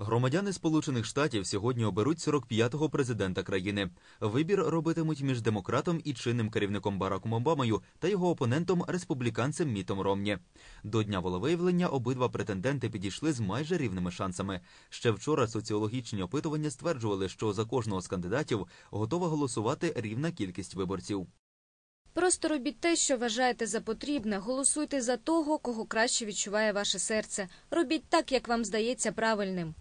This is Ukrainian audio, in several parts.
Громадяни Сполучених Штатів сьогодні оберуть 45-го президента країни. Вибір робитимуть між демократом і чинним керівником Бараком Обамою та його опонентом республіканцем Мітом Ромні. До дня волевиявлення обидва претенденти підійшли з майже рівними шансами. Ще вчора соціологічні опитування стверджували, що за кожного з кандидатів готова голосувати рівна кількість виборців. Просто робіть те, що вважаєте за потрібне. Голосуйте за того, кого краще відчуває ваше серце. Робіть так, як вам здається правильним.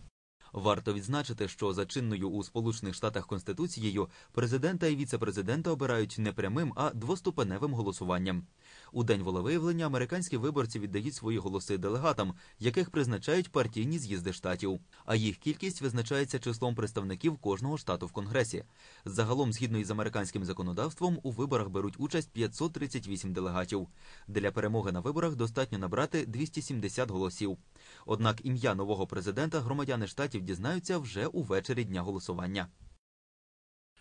Варто відзначити, що за чинною у Сполучених Штатах Конституцією президента і віце-президента обирають не прямим, а двоступеневим голосуванням. У день волевиявлення американські виборці віддають свої голоси делегатам, яких призначають партійні з'їзди штатів. А їх кількість визначається числом представників кожного штату в конгресі. Загалом, згідно із американським законодавством, у виборах беруть участь 538 делегатів. Для перемоги на виборах достатньо набрати 270 голосів. Однак ім'я нового президента громадяни штатів дізнаються вже увечері дня голосування.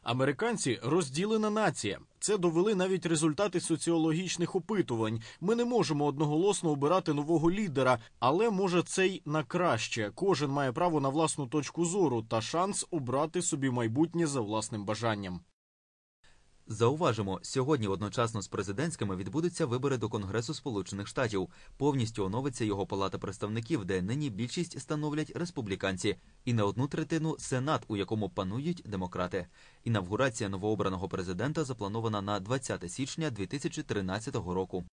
Американці розділена нація. Це довели навіть результати соціологічних опитувань. Ми не можемо одноголосно обирати нового лідера, але може це й на краще. Кожен має право на власну точку зору та шанс обрати собі майбутнє за власним бажанням. Зауважимо, сьогодні одночасно з президентськими відбудуться вибори до Конгресу Сполучених Штатів. Повністю оновиться його палата представників, де нині більшість становлять республіканці, і на одну третину сенат, у якому панують демократи. Інавгурація новообраного президента запланована на 20 січня 2013 року.